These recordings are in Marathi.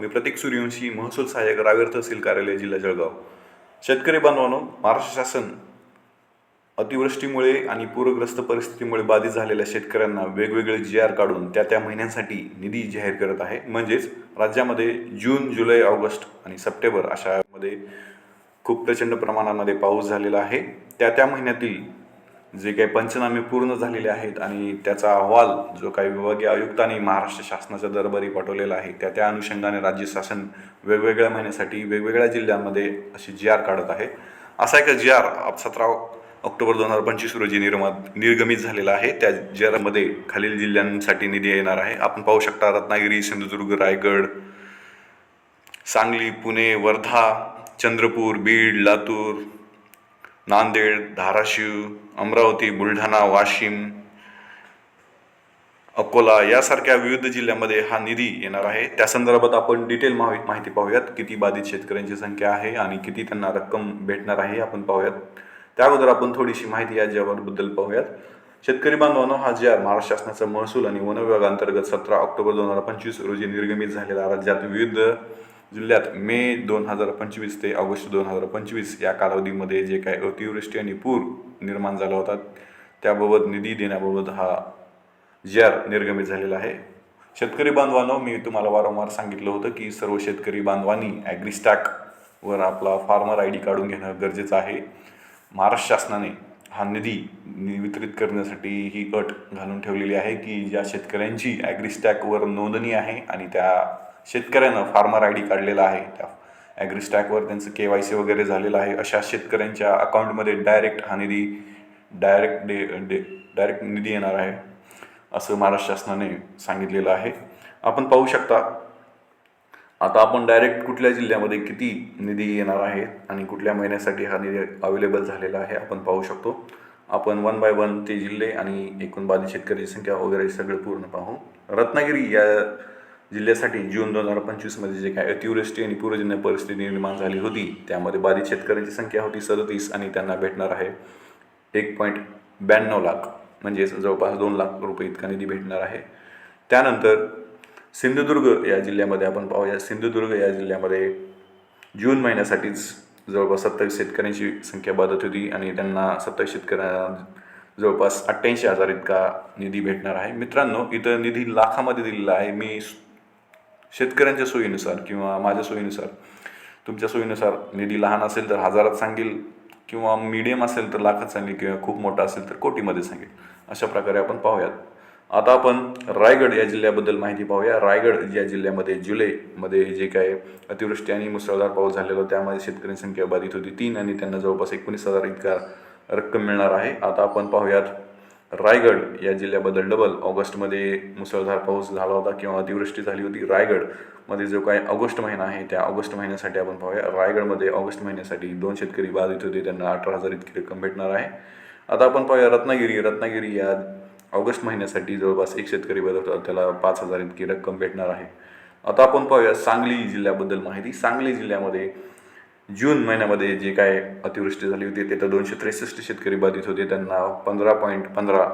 मी प्रतीक सूर्यवंशी महसूल सहाय्यक रावेर तहसील कार्यालय जिल्हा जळगाव. शेतकरी बांधवांनो महाराष्ट्र शासन अतिवृष्टीमुळे आणि पूरग्रस्त परिस्थितीमुळे बाधित झालेल्या शेतकऱ्यांना वेगवेगळे जी आर काढून त्या त्या महिन्यांसाठी निधी जाहीर करत आहे. म्हणजेच राज्यामध्ये जून जुलै ऑगस्ट आणि सप्टेंबर अशामध्ये खूप प्रचंड प्रमाणामध्ये पाऊस झालेला आहे. त्या त्या महिन्यातील जे काही पंचनामे पूर्ण झालेले आहेत आणि त्याचा अहवाल जो काही विभागीय आयुक्तांनी महाराष्ट्र शासनाच्या दरबारी पाठवलेला आहे त्या त्या अनुषंगाने राज्य शासन वेगवेगळ्या महिन्यासाठी वेगवेगळ्या जिल्ह्यांमध्ये अशी जी आर काढत आहे. असा एक जी आर सतरा ऑक्टोबर दोन हजार पंचवीस रोजी निर्मात निर्गमित झालेला आहे. त्या जी आरमध्ये खालील जिल्ह्यांसाठी निधी येणार आहे. आपण पाहू शकता रत्नागिरी सिंधुदुर्ग रायगड सांगली पुणे वर्धा चंद्रपूर बीड लातूर नांदेड धाराशिव अमरावती बुलढाणा वाशिम अकोला यासारख्या विविध जिल्ह्यामध्ये हा निधी येणार आहे. त्या संदर्भात आपण डिटेल माहिती पाहूयात. किती बाधित शेतकऱ्यांची संख्या आहे आणि किती त्यांना रक्कम भेटणार आहे आपण पाहूयात. त्या अगोदर आपण थोडीशी माहिती या जगाबद्दल पाहूयात. शेतकरी बांधवांनो हा जे महाराष्ट्र शासनाचा महसूल आणि वन विभागांतर्गत सतरा ऑक्टोबर दोन हजार पंचवीस रोजी निर्गमित झालेला राज्यात विविध जिल्ह्यात मे दोन हजार पंचवीस ते ऑगस्ट दोन हजार पंचवीस या कालावधीमध्ये जे काही अतिवृष्टी आणि पूर निर्माण झाला होता त्याबाबत निधी देण्याबाबत हा जी आर निर्गमित झालेला आहे. शेतकरी बांधवांनो मी तुम्हाला वारंवार सांगितलं होतं की सर्व शेतकरी बांधवांनी ॲग्रीस्टॅकवर आपला फार्मर आय डी काढून घेणं गरजेचं आहे. महाराष्ट्र शासनाने हा निधी वितरित करण्यासाठी ही अट घालून ठेवलेली आहे की ज्या शेतकऱ्यांची ॲग्रीस्टॅकवर नोंदणी आहे आणि त्या शेतकऱ्यानं फार्मर आय डी काढलेला आहे. त्या ॲग्रीस्टॅकवर त्यांचं के वाय सी वगैरे झालेलं आहे. अशा शेतकऱ्यांच्या अकाउंटमध्ये डायरेक्ट हा निधी डायरेक्ट डे डे डायरेक्ट निधी येणार आहे असं महाराष्ट्र शासनाने सांगितलेलं आहे. आपण पाहू शकता आता आपण डायरेक्ट कुठल्या जिल्ह्यामध्ये किती निधी येणार आहे आणि कुठल्या महिन्यासाठी हा निधी अवेलेबल झालेला आहे आपण पाहू शकतो. आपण वन बाय वन ते जिल्हे आणि एकूण बाधित शेतकऱ्याची संख्या वगैरे सगळं पूर्ण पाहू. रत्नागिरी या जिल्ह्यासाठी जून दोन हजार पंचवीसमध्ये जे काय अतिवृष्टी आणि पूरजन्य परिस्थिती निर्माण झाली होती त्यामध्ये बाधित शेतकऱ्यांची संख्या होती सदतीस आणि त्यांना भेटणार आहे एक पॉईंट ब्याण्णव लाख म्हणजेच जवळपास दोन लाख रुपये इतका निधी भेटणार आहे. त्यानंतर सिंधुदुर्ग या जिल्ह्यामध्ये आपण पाहूया. सिंधुदुर्ग या जिल्ह्यामध्ये जून महिन्यासाठीच जवळपास सत्तावीस शेतकऱ्यांची संख्या बाधत होती आणि त्यांना सत्तावीस शेतकऱ्यांना जवळपास अठ्ठ्याऐंशी हजार इतका निधी भेटणार आहे. मित्रांनो इथं निधी लाखामध्ये दिलेला आहे. मी शेतकऱ्यांच्या सोयीनुसार किंवा माझ्या सोयीनुसार तुमच्या सोयीनुसार निधी लहान असेल तर हजारात सांगेल किंवा मीडियम असेल तर लाखात सांगेल किंवा खूप मोठा असेल तर कोटीमध्ये सांगेल. अशा प्रकारे आपण पाहूयात. आता आपण रायगड या जिल्ह्याबद्दल माहिती पाहूया. रायगड या जिल्ह्यामध्ये जुलैमध्ये जे काय अतिवृष्टी आणि मुसळधार पाऊस झालेला त्यामध्ये शेतकऱ्यांची संख्या बाधित होती. तीन आणि त्यांना जवळपास एकोणीस हजार इतका रक्कम मिळणार आहे. आता आपण पाहूयात रायगड या जिल्ह्याबद्दल डबल. ऑगस्टमध्ये मुसळधार पाऊस झाला होता किंवा अतिवृष्टी झाली होती. रायगडमध्ये जो काही ऑगस्ट महिना आहे त्या ऑगस्ट महिन्यासाठी आपण पाहूया. रायगडमध्ये ऑगस्ट महिन्यासाठी दोन शेतकरी बाधित होते. त्यांना अठरा हजार इतकी रक्कम भेटणार आहे. आता आपण पाहूया रत्नागिरी. रत्नागिरी या ऑगस्ट महिन्यासाठी जवळपास एक शेतकरी बाधित होता. त्याला पाच हजार इतकी रक्कम भेटणार आहे. आता आपण पाहूया सांगली जिल्ह्याबद्दल माहिती. सांगली जिल्ह्यामध्ये जून महिन्यामध्ये जे काय अतिवृष्टी झाली होती तिथं दोनशे त्रेसष्ट शेतकरी बाधित होते. त्यांना पंधरा पॉईंट पंधरा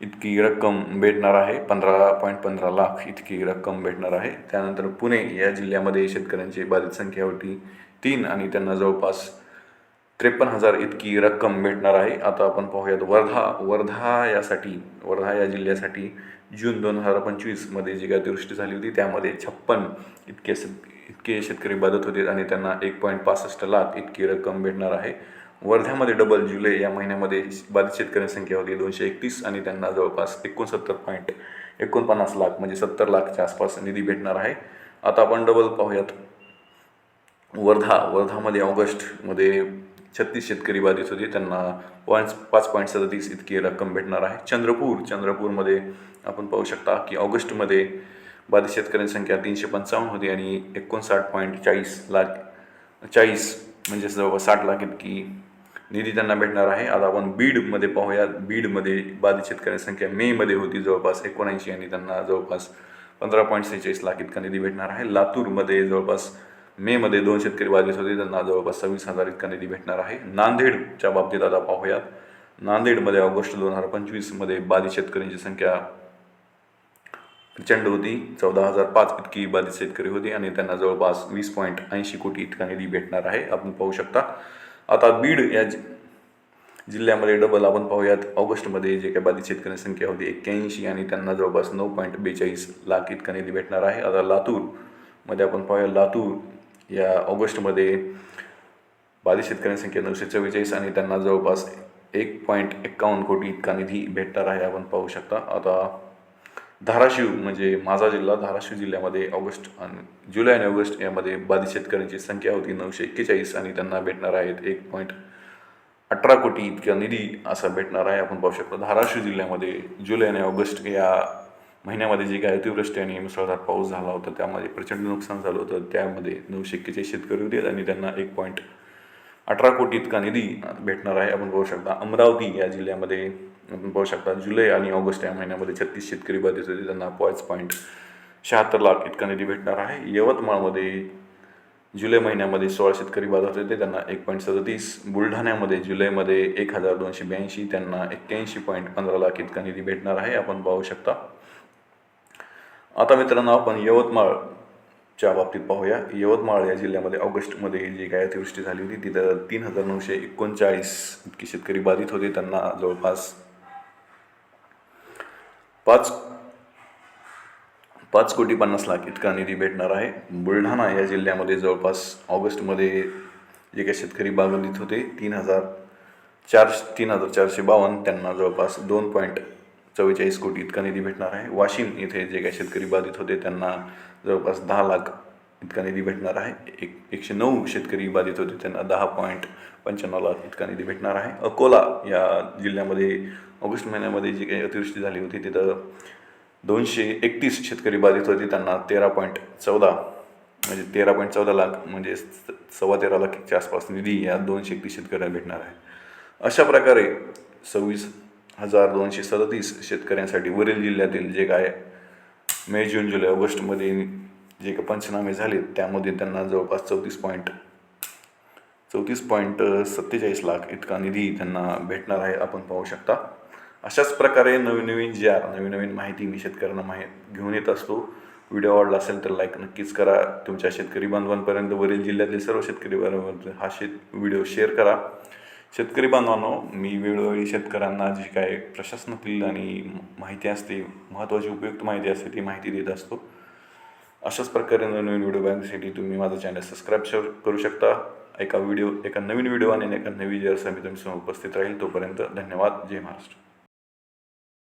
इतकी रक्कम भेटणार आहे. पंधरा पॉईंट पंधरा लाख इतकी रक्कम भेटणार आहे. त्यानंतर पुणे या जिल्ह्यामध्ये शेतकऱ्यांची बाधित संख्या होती तीन आणि त्यांना जवळपास त्रेपन्न हजार इतकी रक्कम भेटणार आहे. आता आपण पाहूयात वर्धा. वर्धा यासाठी वर्धा या जिल्ह्यासाठी जून दोन हजार पंचवीसमध्ये जी काय अतिवृष्टी झाली होती त्यामध्ये छप्पन इतके इतके शेतकरी बाधित होते आणि त्यांना एक पॉईंट पासष्ट लाख इतकी रक्कम भेटणार आहे. वर्ध्यामध्ये डबल जुलै या महिन्यामध्ये बाधित शेतकऱ्यांची संख्या होती दोनशे एकतीस आणि त्यांना जवळपास एकोणसत्तर पॉईंट एकोणपन्नास लाख म्हणजे सत्तर लाखच्या आसपास निधी भेटणार आहे. आता आपण डबल पाहूयात. वर्धा वर्धामध्ये ऑगस्टमध्ये छत्तीस शेतकरी बाधित होते. त्यांना पॉईंट पाच पॉईंट सदतीस इतकी रक्कम भेटणार आहे. चंद्रपूर चंद्रपूरमध्ये आपण पाहू शकता की ऑगस्टमध्ये बाधित शेतकऱ्यांची संख्या तीनशे पंचावन्न होती आणि एकोणसाठ पॉईंट चाळीस लाख चाळीस म्हणजे जवळपास साठ लाख इतकी निधी त्यांना भेटणार आहे. आता आपण बीडमध्ये पाहूया बीडमध्ये बाधित शेतकऱ्यांची संख्या मेमध्ये होती जवळपास एकोणऐंशी आणि त्यांना जवळपास पंधरा पॉईंट सेहेचाळीस लाख इतका निधी भेटणार आहे. लातूरमध्ये जवळपास मेमध्ये दोन शेतकरी बाधित होते. त्यांना जवळपास सव्वीस हजार इतका निधी भेटणार आहे. नांदेडच्या बाबतीत आता पाहूयात. नांदेडमध्ये ऑगस्ट दोन हजार पंचवीसमध्ये बाधित शेतकऱ्यांची संख्या प्रचंड होती. चौदा हजार पाच इतकी बाधित शेतकरी होती आणि त्यांना जवळपास वीस पॉईंट ऐंशी कोटी इतका निधी भेटणार आहे. आपण पाहू शकता. आता बीड या जिल्ह्यामध्ये डबल आपण पाहूयात. ऑगस्टमध्ये जे काही बाधित शेतकऱ्यांची संख्या होती एक्क्याऐंशी आणि त्यांना जवळपास नऊ पॉईंट बेचाळीस लाख इतका निधी भेटणार आहे. आता लातूरमध्ये आपण पाहूया. लातूर या ऑगस्टमध्ये बाधित शेतकऱ्यांची संख्या नऊशे चव्वेचाळीस आणि त्यांना जवळपास एक पॉईंट एक्कावन्न कोटी इतका निधी भेटणार आहे. आपण पाहू शकता. आता धाराशिव म्हणजे माझा जिल्हा धाराशिव जिल्ह्यामध्ये ऑगस्ट आणि जुलै आणि ऑगस्ट यामध्ये बाधित शेतकऱ्यांची संख्या होती नऊशे एक्केचाळीस आणि त्यांना भेटणार आहेत एक पॉईंट अठरा कोटी इतका निधी असा भेटणार आहे. आपण पाहू शकतो धाराशिव जिल्ह्यामध्ये जुलै आणि ऑगस्ट या महिन्यामध्ये जे काही अतिवृष्टी आणि मुसळधार पाऊस झाला होता त्यामध्ये प्रचंड नुकसान झालं होतं. त्यामध्ये नऊशे एक्केचाळीस शेतकरी होते आणि त्यांना एक पॉईंट अठरा कोटी इतका निधी भेटणार आहे. आपण पाहू शकता अमरावती या जिल्ह्यामध्ये आपण पाहू शकता जुलै आणि ऑगस्ट या महिन्यामध्ये छत्तीस शेतकरी बाधित होते त्यांना पाच पॉईंट शहात्तर लाख इतका निधी भेटणार आहे. यवतमाळमध्ये जुलै महिन्यामध्ये सोळा शेतकरी बाधित होते त्यांना एक पॉईंट सदतीस. बुलढाण्यामध्ये जुलैमध्ये एक हजार दोनशे ब्याऐंशी त्यांना एक्क्याऐंशी पॉईंट पंधरा लाख इतका निधी भेटणार आहे आपण पाहू शकता. आता मित्रांनो आपण यवतमाळच्या बाबतीत पाहूया. यवतमाळ या जिल्ह्यामध्ये ऑगस्टमध्ये जी काय अतिवृष्टी झाली होती तिथं तीन हजार नऊशे एकोणचाळीस इतके शेतकरी बाधित होते त्यांना जवळपास पाच पाच कोटी पन्नास लाख इतका निधी भेटणार आहे. बुलढाणा या जिल्ह्यामध्ये जवळपास ऑगस्टमध्ये जे काही शेतकरी बाधित होते. तीन हजार चार तीन हजार चारशे बावन्न. त्यांना जवळपास दोन पॉईंट चव्वेचाळीस कोटी इतका निधी भेटणार आहे. वाशिम इथे जे काही शेतकरी बाधित होते त्यांना जवळपास दहा लाख इतका निधी भेटणार आहे. एक एकशे नऊ शेतकरी बाधित होते त्यांना दहा पॉईंट पंच्याण्णव लाख इतका निधी भेटणार आहे. अकोला या जिल्ह्यामध्ये ऑगस्ट महिन्यामध्ये जी काही अतिवृष्टी झाली होती तिथं दोनशे एकतीस शेतकरी बाधित होते त्यांना तेरा पॉईंट चौदा म्हणजे तेरा पॉईंट चौदा लाख म्हणजे स- सव्वा तेरा लाखच्या आसपास निधी या दोनशे एकतीस शेतकऱ्यांना भेटणार आहे. अशा प्रकारे सव्वीस हजार दोनशे सदतीस शेतकऱ्यांसाठी वरील जिल्ह्यातील जे काय मे जून जुलै ऑगस्टमध्ये जे काही पंचनामे झाले त्यामध्ये त्यांना जवळपास चौतीस पॉईंट चौतीस पॉईंट सत्तेचाळीस लाख इतका निधी त्यांना भेटणार आहे आपण पाहू शकता. अशाच प्रकारे नवीन नवीन जी आर नवीन नवीन माहिती मी शेतकऱ्यांना माहीत घेऊन येत असतो व्हिडिओ आवडला असेल तर लाईक नक्कीच करा. तुमच्या शेतकरी बांधवांपर्यंत वरील जिल्ह्यातील सर्व शेतकरी बांधवांपर्यंत हा शेत व्हिडिओ शेअर करा. शेतकरी बांधवांनो मी वेळोवेळी शेतकऱ्यांना जी काय प्रशासनातील आणि माहिती असते महत्त्वाची उपयुक्त माहिती असते ती माहिती देत असतो. अशाच प्रकारे नवीन व्हिडिओ बघण्यासाठी तुम्ही माझं चॅनल सबस्क्राईब करू शकता. एका व्हिडिओ एका नवीन व्हिडिओ आणि एका नवीन जर्स मी तुमच्यासमोर उपस्थित राहील. तोपर्यंत धन्यवाद. जय महाराष्ट्र.